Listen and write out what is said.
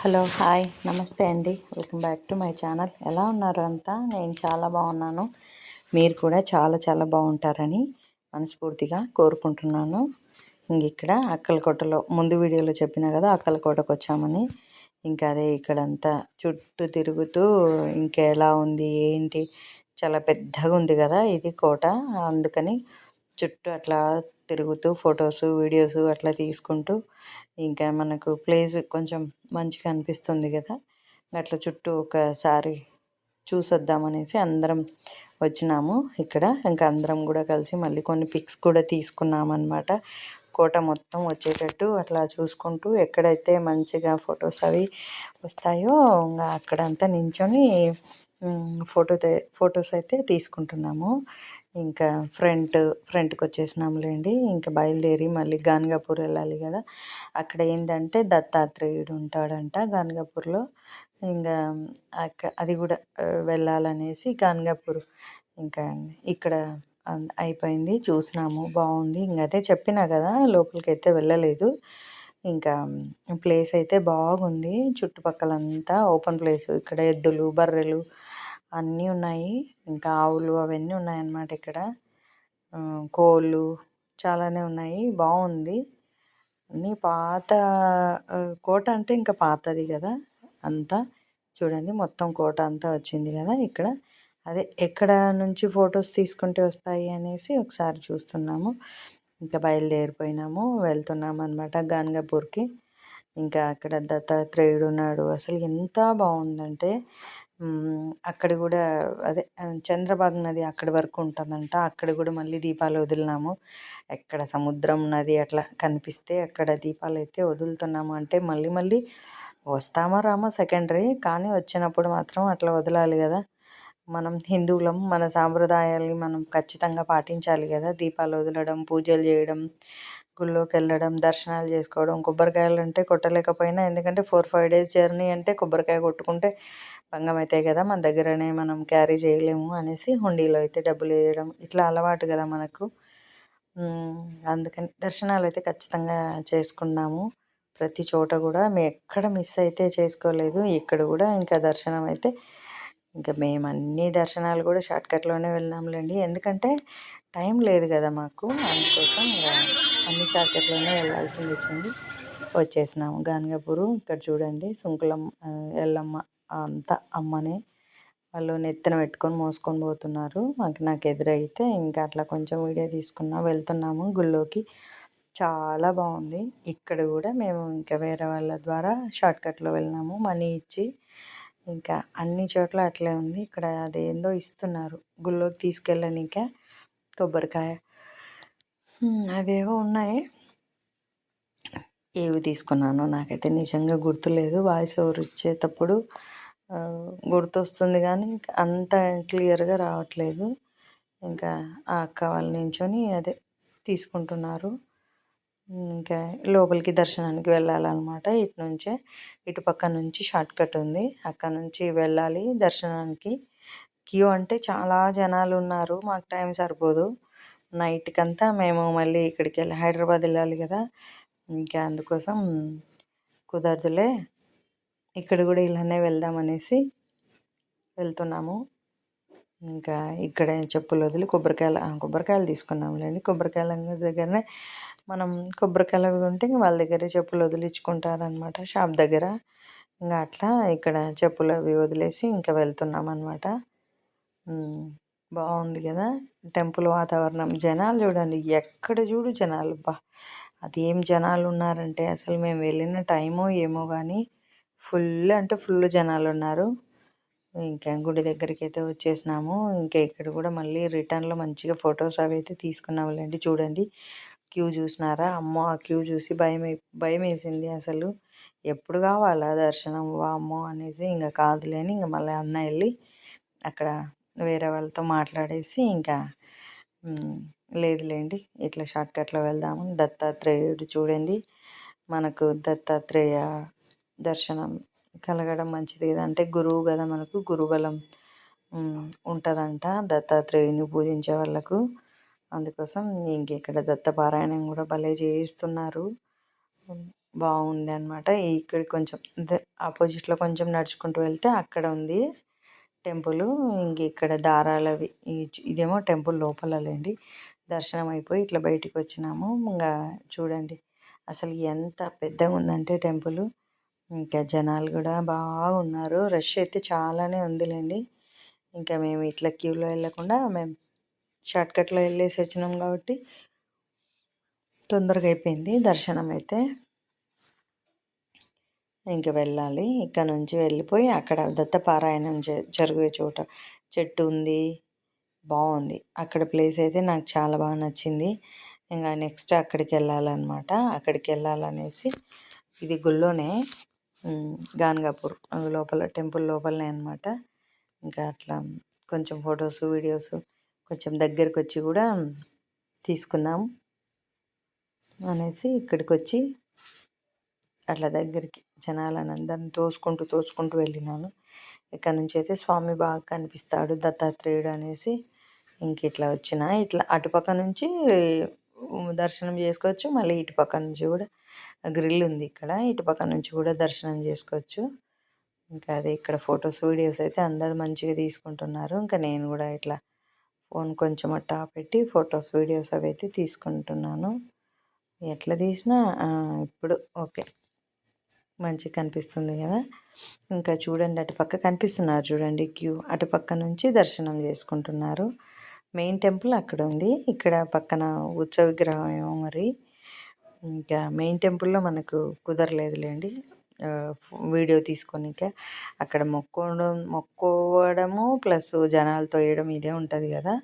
Hello hi నమస్తే అండి. Welcome back to my channel. ఎలా ఉన్నారు అంతా? నేను చాలా బాగున్నాను. మీరు కూడా చాలా చాలా బాగుంటారని మనస్ఫూర్తిగా కోరుకుంటున్నాను. ఇంక ఇక్కడ అక్కలకోటలో ముందు వీడియోలో చెప్పినా కదా అక్కలకోటకు వచ్చామని. ఇంకా అదే ఇక్కడంతా చుట్టూ తిరుగుతూ ఇంకెలా ఉంది ఏంటి? చాలా పెద్దగా ఉంది కదా ఇది కోట. అందుకని చుట్టూ అట్లా తిరుగుతూ ఫొటోస్ వీడియోస్ అట్లా తీసుకుంటూ ఇంకా మనకు ప్లేస్ కొంచెం మంచిగా అనిపిస్తుంది కదా. అట్లా చుట్టూ ఒకసారి చూసొద్దామనేసి అందరం వచ్చినాము ఇక్కడ. ఇంకా అందరం కూడా కలిసి మళ్ళీ కొన్ని పిక్స్ కూడా తీసుకున్నామన్నమాట. కోట మొత్తం వచ్చేటట్టు అట్లా చూసుకుంటూ ఎక్కడైతే మంచిగా ఫొటోస్ అవి వస్తాయో ఇంకా అక్కడంతా నించొని ఫోటో ఫొటోస్ అయితే తీసుకుంటున్నాము. ఇంకా ఫ్రంట్ ఫ్రంట్కి వచ్చేసినాములేండి ఇంకా బయలుదేరి మళ్ళీ గాన్గాపూర్ వెళ్ళాలి కదా. అక్కడ ఏంటంటే దత్తాత్రేయుడు ఉంటాడంట గాన్గాపూర్లో. ఇంకా అక్క అది కూడా వెళ్ళాలనేసి గాన్గాపూర్ ఇంకా ఇక్కడ అయిపోయింది. చూసినాము బాగుంది. ఇంక అదే చెప్పినా కదా లోపలికి అయితే వెళ్ళలేదు. ఇంకా ప్లేస్ అయితే బాగుంది. చుట్టుపక్కలంతా ఓపెన్ ప్లేస్ ఇక్కడ ఎద్దులు బర్రెలు అన్నీ ఉన్నాయి. ఇంకా ఆవులు అవన్నీ ఉన్నాయన్నమాట ఇక్కడ. కోళ్ళు చాలానే ఉన్నాయి. బాగుంది. అన్నీ పాత కోట అంటే ఇంకా పాతది కదా అంతా. చూడండి మొత్తం కోట అంతా వచ్చింది కదా ఇక్కడ. అదే ఎక్కడ నుంచి ఫొటోస్ తీసుకుంటే వస్తాయి అనేసి ఒకసారి చూస్తున్నాము. ఇంకా బయలుదేరిపోయినాము వెళ్తున్నాము అనమాట గాన్గాపూర్కి. ఇంకా అక్కడ దత్తాత్రేయుడు ఉన్నాడు. అసలు ఎంత బాగుందంటే అక్కడ కూడా అదే చంద్రబాబు నది అక్కడి వరకు ఉంటుందంట. అక్కడ కూడా మళ్ళీ దీపాలు వదిలినాము. ఎక్కడ సముద్రం నది అట్లా కనిపిస్తే అక్కడ దీపాలు అయితే వదులుతున్నాము అంటే మళ్ళీ మళ్ళీ వస్తామా రామా సెకండరీ? కానీ వచ్చినప్పుడు మాత్రం అట్లా వదలాలి కదా. మనం హిందువులం మన సాంప్రదాయాల్ని మనం ఖచ్చితంగా పాటించాలి కదా. దీపాలు వదలడం పూజలు చేయడం గుళ్ళోకి వెళ్ళడం దర్శనాలు చేసుకోవడం కొబ్బరికాయలు అంటే కొట్టలేకపోయినా ఎందుకంటే ఫోర్ ఫైవ్ డేస్ జర్నీ అంటే కొబ్బరికాయ కొట్టుకుంటే భంగం అవుతాయి కదా మన దగ్గరనే మనం క్యారీ చేయలేము అనేసి హుండీలో అయితే డబ్బులు వేయడం ఇట్లా అలవాటు కదా మనకు. అందుకని దర్శనాలు అయితే ఖచ్చితంగా చేసుకున్నాము. ప్రతి చోట కూడా మేము ఎక్కడ మిస్ అయితే చేసుకోలేదు ఇక్కడ కూడా ఇంకా దర్శనం అయితే ఇంకా మేము అన్ని దర్శనాలు కూడా షార్ట్కట్లోనే వెళ్ళాంలేండి. ఎందుకంటే టైం లేదు కదా మాకు. అందుకోసం అన్ని షార్ట్కట్లోనే వెళ్ళాల్సింది వచ్చింది. వచ్చేసినాము గానగాపూరు. ఇక్కడ చూడండి సుంకులమ్మ ఎల్లమ్మ అంతా అమ్మనే వాళ్ళు నెత్తిన పెట్టుకొని మోసుకొని పోతున్నారు. మాకు నాకు ఎదురైతే ఇంకా అట్లా కొంచెం వీడియో తీసుకున్నా వెళ్తున్నాము గుళ్ళోకి. చాలా బాగుంది. ఇక్కడ కూడా మేము ఇంకా వేరే వాళ్ళ ద్వారా షార్ట్కట్లో వెళ్ళినాము. మనీ ఇచ్చి ఇంకా అన్ని చోట్ల అట్లే ఉంది. ఇక్కడ అదేందో ఇస్తున్నారు. గుళ్ళోకి తీసుకెళ్ళనిక కొబ్బరికాయ అవేవో ఉన్నాయి. ఏవి తీసుకున్నానో నాకైతే నిజంగా గుర్తులేదు. వాయిస్ ఓవర్ ఇచ్చేటప్పుడు గుర్తొస్తుంది కానీ అంత క్లియర్గా రావట్లేదు. ఇంకా ఆ అక్క వాళ్ళు నించొని అదే తీసుకుంటున్నారు. ఇంకా లోపలికి దర్శనానికి వెళ్ళాలన్నమాట. ఇటు నుంచే ఇటు పక్క నుంచి షార్ట్ కట్ ఉంది. అక్కడ నుంచి వెళ్ళాలి దర్శనానికి. క్యూ అంటే చాలా జనాలు ఉన్నారు మాకు టైం సరిపోదు. నైట్కి అంతా మేము మళ్ళీ ఇక్కడికి వెళ్ళి హైదరాబాద్ వెళ్ళాలి కదా. ఇంకా అందుకోసం కుదరదులే. ఇక్కడ కూడా ఇలానే వెళ్దామనేసి వెళ్తున్నాము. ఇంకా ఇక్కడ చెప్పులు వదిలి కొబ్బరికాయలు కొబ్బరికాయలు తీసుకున్నాములేండి కొబ్బరికాయల దగ్గరనే మనం కొబ్బరికాయలు అవి ఉంటే వాళ్ళ దగ్గరే చెప్పులు వదిలించుకుంటారనమాట. షాప్ దగ్గర. ఇంకా అట్లా ఇక్కడ చెప్పులు అవి వదిలేసి ఇంకా వెళ్తున్నాం అనమాట బాగుంది కదా టెంపుల్ వాతావరణం. జనాలు చూడండి ఎక్కడ చూడు జనాలు. బా అది ఏం జనాలు ఉన్నారంటే అసలు మేము వెళ్ళిన టైమో ఏమో కానీ ఫుల్ అంటే ఫుల్ జనాలు ఉన్నారు. ఇంకా గుడి దగ్గరికి అయితే వచ్చేసినాము. ఇంకా ఇక్కడ కూడా మళ్ళీ రిటర్న్లో మంచిగా ఫొటోస్ అవి అయితే తీసుకున్నాములేండి. చూడండి క్యూ చూసినారా? అమ్మో ఆ క్యూ చూసి భయం భయం వేసింది అసలు. ఎప్పుడు కావాలా దర్శనం? వామ్మో అనేసి ఇంకా కాదులేని ఇంకా మళ్ళీ అన్న వెళ్ళి అక్కడ వేరే వాళ్ళతో మాట్లాడేసి ఇంకా లేదులేండి ఇట్లా షార్ట్కట్లో వెళ్దాము. దత్తాత్రేయుడు చూడండి మనకు దత్తాత్రేయ దర్శనం కలగడం మంచిది కదా. అంటే గురువు కదా మనకు గురుబలం ఉంటుందంట దత్తాత్రేయుని పూజించే వాళ్ళకు. అందుకోసం ఇంకెక్కడ దత్తపారాయణం కూడా భలే చేయిస్తున్నారు. బాగుంది అనమాట ఇక్కడ కొంచెం ఆపోజిట్లో కొంచెం నడుచుకుంటూ వెళ్తే అక్కడ ఉంది. టెంపుల్ ఇంక ఇక్కడ దారాలవి ఇదేమో టెంపుల్ లోపలలేండి. దర్శనం అయిపోయి ఇట్లా బయటికి వచ్చినాము ఇంకా చూడండి అసలు ఎంత పెద్దగా ఉందంటే టెంపుల్. ఇంకా జనాలు కూడా బాగున్నారు. రష్ అయితే చాలానే ఉందిలేండి. ఇంకా మేము ఇట్లా క్యూలో వెళ్ళకుండా మేము షార్ట్కట్లో వెళ్ళేసి వచ్చినాం కాబట్టి తొందరగా అయిపోయింది దర్శనం అయితే ఇంక వెళ్ళాలి. ఇక్కడ నుంచి వెళ్ళిపోయి అక్కడ దత్తపారాయణం జరిగే చోట చెట్టు ఉంది. బాగుంది అక్కడ ప్లేస్ అయితే నాకు చాలా బాగా నచ్చింది. ఇంకా నెక్స్ట్ అక్కడికి వెళ్ళాలన్నమాట. అక్కడికి వెళ్ళాలనేసి ఇది గుళ్ళోనే గాన్గాపూర్. లోపల టెంపుల్ లోపలనే అనమాట ఇంకా అట్లా కొంచెం ఫొటోస్ వీడియోస్ కొంచెం దగ్గరికి వచ్చి కూడా తీసుకుందాం అనేసి ఇక్కడికి వచ్చి అట్లా దగ్గరికి జనాలను అందరిని తోసుకుంటూ తోసుకుంటూ వెళ్ళినాను. ఇక్కడ నుంచి అయితే స్వామి బాగా కనిపిస్తాడు దత్తాత్రేయుడు అనేసి. ఇంక ఇట్లా వచ్చిన ఇట్లా అటుపక్క నుంచి దర్శనం చేసుకోవచ్చు మళ్ళీ ఇటుపక్క నుంచి కూడా గ్రిల్ ఉంది ఇక్కడ ఇటుపక్క నుంచి కూడా దర్శనం చేసుకోవచ్చు. ఇంకా అదే ఇక్కడ ఫొటోస్ వీడియోస్ అయితే అందరు మంచిగా తీసుకుంటున్నారు. ఇంకా నేను కూడా ఇట్లా ఫోన్ కొంచెం అట్టా పెట్టి ఫొటోస్ వీడియోస్ అవి అయితే తీసుకుంటున్నాను. ఎట్లా తీసినా ఇప్పుడు ఓకే. మంచిగా కనిపిస్తుంది కదా. ఇంకా చూడండి అటుపక్క కనిపిస్తున్నారు చూడండి క్యూ. అటుపక్క నుంచి దర్శనం చేసుకుంటున్నారు. మెయిన్ టెంపుల్ అక్కడ ఉంది. ఇక్కడ పక్కన ఉత్సవ విగ్రహం ఏమో మరి. ఇంకా మెయిన్ టెంపుల్లో మనకు కుదరలేదులేండి. వీడియో తీసుకొనిక అక్కడ మొక్కోవడం మొక్కోవడము ప్లస్ జనాలతో వేయడం ఇదే ఉంటుంది కదా.